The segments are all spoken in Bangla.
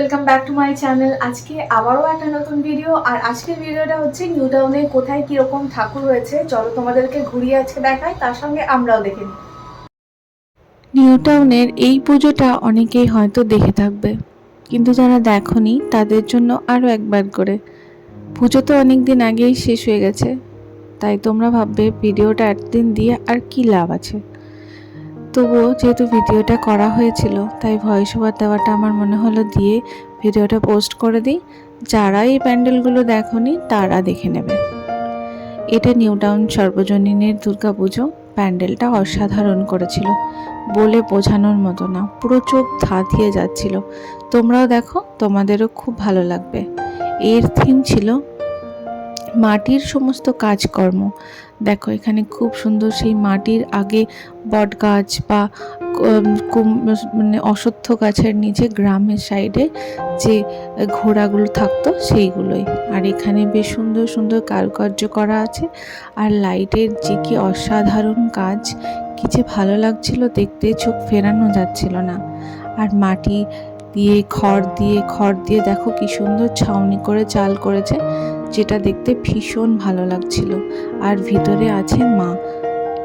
Welcome back to my channel আজকে আবারও একটা নতুন ভিডিও আর আজকের ভিডিওটা হচ্ছে নিউ টাউনে কোথায় কীরকম ঠাকুর হয়েছে চলো তোমাদেরকে ঘুরিয়ে আজকে দেখাই, তার সঙ্গে আমরাও দেখে নিউ টাউনের এই পুজোটা অনেকেই হয়তো দেখে থাকবে, কিন্তু যারা দেখনি, তাদের জন্য আরও একবার করে। পুজো তো অনেক দিন আগেই শেষ হয়ে গেছে, তাই তোমরা ভাববে ভিডিওটা একদিন দিয়ে আর কি লাভ আছে? তবুও যেহেতু ভিডিওটা করা হয়েছিল, তাই ভয়েস ওভার দেওয়াটা আমার মনে হলো দিয়ে ভিডিওটা পোস্ট করে দিই। যারা এই প্যান্ডেলগুলো দেখনি, তারা দেখে নেবে। এটা নিউ টাউন সর্বজনীনের দুর্গা পুজো প্যান্ডেলটা অসাধারণ করেছিল। বলে বোঝানোর মতো না, পুরো চোখ ধাঁধিয়ে যাচ্ছিল। তোমরাও দেখো, তোমাদেরও খুব ভালো লাগবে। এর থিম ছিল মাটির সমস্ত কাজকর্ম। দেখো, এখানে খুব সুন্দর সেই মাটির আগে বট গাছ বা মানে অশ্বত্থ গাছের নিচে গ্রামের সাইডে যে ঘোড়াগুলো থাকতো সেইগুলোই। আর এখানে বেশ সুন্দর সুন্দর কারুকার্য করা আছে। আর লাইটের যে কি অসাধারণ কাজ, কি যে ভালো লাগছিল দেখতে, চোখ ফেরানো যাচ্ছিল না। আর মাটি দিয়ে, খড় দিয়ে খড় দিয়ে দেখো কি সুন্দর ছাউনি করে চাল করেছে। যেটা দেখতে ভীষণ ভালো লাগছিল। আর ভিতরে আছে মা।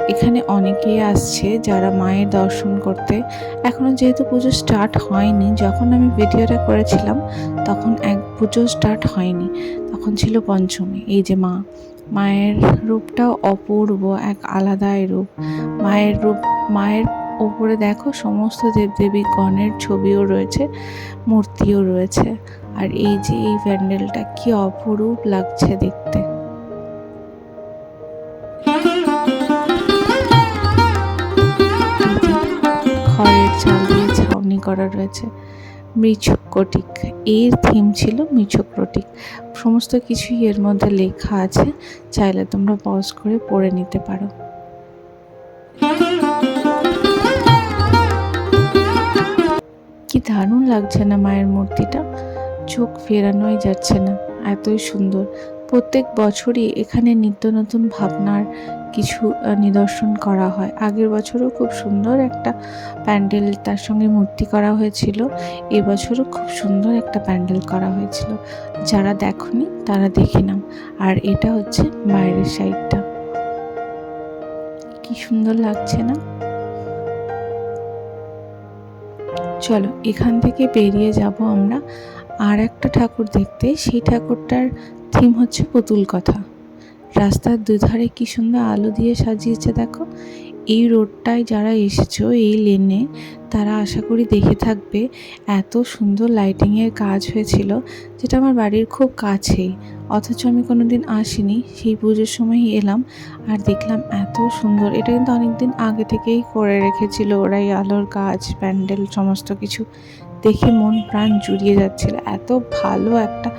এখানে অনেকেই আসছে যারা মায়ের দর্শন করতে। এখনও যেহেতু পুজো স্টার্ট হয়নি, যখন আমি ভিডিওটা করেছিলাম, তখন এক পুজো স্টার্ট হয়নি। তখন ছিল পঞ্চমী। এই যে মা। মায়ের রূপটাও অপূর্ব, এক আলাদাই রূপ। মায়ের রূপ, মায়ের ওপরে দেখো সমস্ত দেবদেবী গণের ছবিও রয়েছে, মূর্তিও রয়েছে। আর এই যে এই প্যান্ডেলটা কি অপরূপ লাগছে দেখতে। খড়ের চাল দিয়ে ছাউনি করা রয়েছে। মৃচ্ছকটিক এর থিম ছিল মৃচ্ছকটিক সমস্ত কিছুই এর মধ্যে লেখা আছে, চাইলে তোমরা পজ করে পড়ে নিতে পারো। দারুণ লাগছে না মায়ের মূর্তিটা? চোখ ফেরানোই যাচ্ছে না, এতই সুন্দর। প্রত্যেক বছরই এখানে নিত্য নতুন ভাবনার কিছু নিদর্শন করা হয়। আগের বছরও খুব সুন্দর একটা প্যান্ডেল তার সঙ্গে মূর্তি করা হয়েছিল। এবছরও খুব সুন্দর একটা প্যান্ডেল করা হয়েছিল। যারা দেখনি তারা দেখে নাও। আর এটা হচ্ছে বাইরের সাইডটা। কি সুন্দর লাগছে না? চলো, এখান থেকে বেরিয়ে যাব আমরা। আর একটা ঠাকুর দেখতে, সেই ঠাকুরটার থিম হচ্ছে পুতুল কথা। রাস্তার দুধারে কি সুন্দর আলো দিয়ে সাজিয়েছে, দেখো। এই রোডটায় যারা এসেছ, এই লেনে তারা আশা করি দেখে থাকবে এত সুন্দর লাইটিংয়ের কাজ হয়েছিল, যেটা আমার বাড়ির খুব কাছেই। অথচ আমি কোনোদিন আসিনি, সেই পুজোর সময়ই এলাম আর দেখলাম এত সুন্দর। এটা কিন্তু অনেকদিন আগে থেকেই করে রেখেছিল ওরাই আলোর কাজ প্যান্ডেল, সমস্ত কিছু। দেখে মন প্রাণ জুড়িয়ে যাচ্ছিল। এত ভালো একটা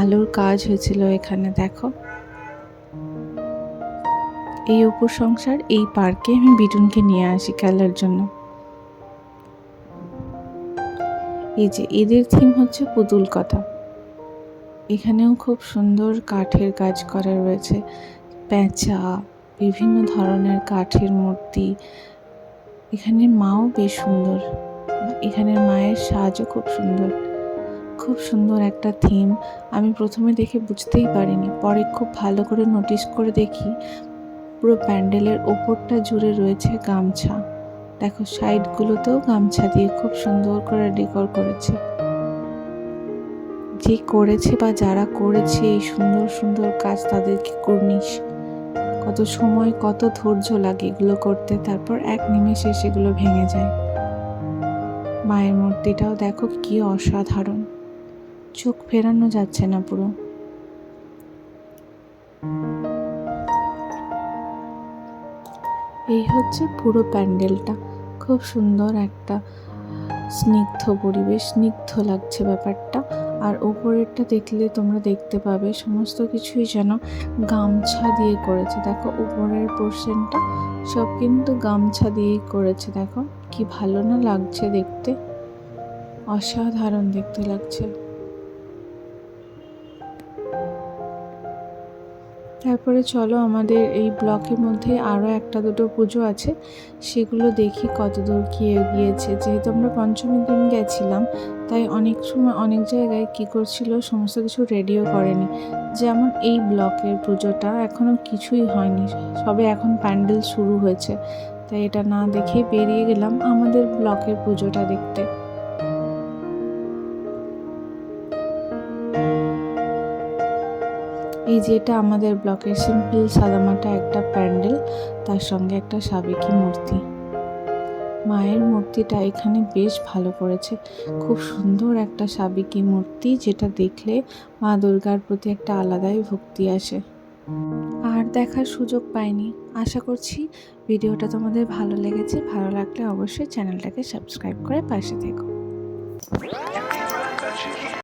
আলোর কাজ হয়েছিল এখানে, দেখো। এই অপুর সংসার এই পার্কে আমি বিটুনকে নিয়ে আসি খেলার জন্য। এই যে, এদের থিম হচ্ছে পুতুল কথা। এখানেও খুব সুন্দর কাঠের কাজ করা রয়েছে। পেঁচা বিভিন্ন ধরনের কাঠের মূর্তি। এখানে মাও বেশ সুন্দর। এখানের মায়ের সাজও খুব সুন্দর। খুব সুন্দর একটা থিম আমি প্রথমে দেখে বুঝতেই পারিনি। পরে খুব ভালো করে নোটিস করে দেখি। পুরো প্যান্ডেলের ওপরটা জুড়ে রয়েছে গামছা। দেখো, সাইডগুলোতেও গামছা দিয়ে খুব সুন্দর করে ডেকোর করেছে। যে করেছে বা যারা করেছে এই সুন্দর সুন্দর কাজ তাদেরকে কর্নিশ। কত সময়, কত ধৈর্য লাগে এগুলো করতে, তারপর এক নিমেষে সেগুলো ভেঙে যায়। মায়ের মূর্তিটাও দেখো কি অসাধারণ। চোখ ফেরানো যাচ্ছে না পুরো। এই হচ্ছে পুরো প্যান্ডেলটা। খুব সুন্দর একটা স্নিগ্ধ পরিবেশ, স্নিগ্ধ লাগছে ব্যাপারটা। আর ওপরেরটা দেখলে তোমরা দেখতে পাবে, সমস্ত কিছুই যেন গামছা দিয়ে করেছে। দেখো উপরের পোর্শনটা সব কিন্তু গামছা দিয়েই করেছে। দেখো কি ভালো না লাগছে দেখতে। অসাধারণ দেখতে লাগছে। তারপরে চলো আমাদের এই ব্লকের মধ্যে আরও একটা দুটো পুজো আছে, সেগুলো দেখি কতদূর কি এগিয়েছে। যেহেতু আমরা পঞ্চমীর দিন গেছিলাম, তাই অনেক সময় অনেক জায়গায় কী করছিল, সমস্ত কিছু রেডিও করেনি। যেমন এই ব্লকের পুজোটা এখনও কিছুই হয়নি, সবে এখন প্যান্ডেল শুরু হয়েছে। তাই এটা না দেখে বেরিয়ে গেলাম আমাদের ব্লকের পুজোটা দেখতে। এই যে এটা আমাদের ব্লকের সিম্পল সাদামাটা একটা প্যান্ডেল, তার সঙ্গে একটা সাবেকি মূর্তি। মায়ের মূর্তিটা এখানে বেশ ভালো করেছে খুব সুন্দর একটা সাবেকি মূর্তি, যেটা দেখলে মা দুর্গার প্রতি একটা আলাদাই ভক্তি আসে। আর দেখার সুযোগ পাইনি। আশা করছি ভিডিওটা তোমাদের ভালো লেগেছে। ভালো লাগলে অবশ্যই চ্যানেলটাকে সাবস্ক্রাইব করে পাশে থেকো।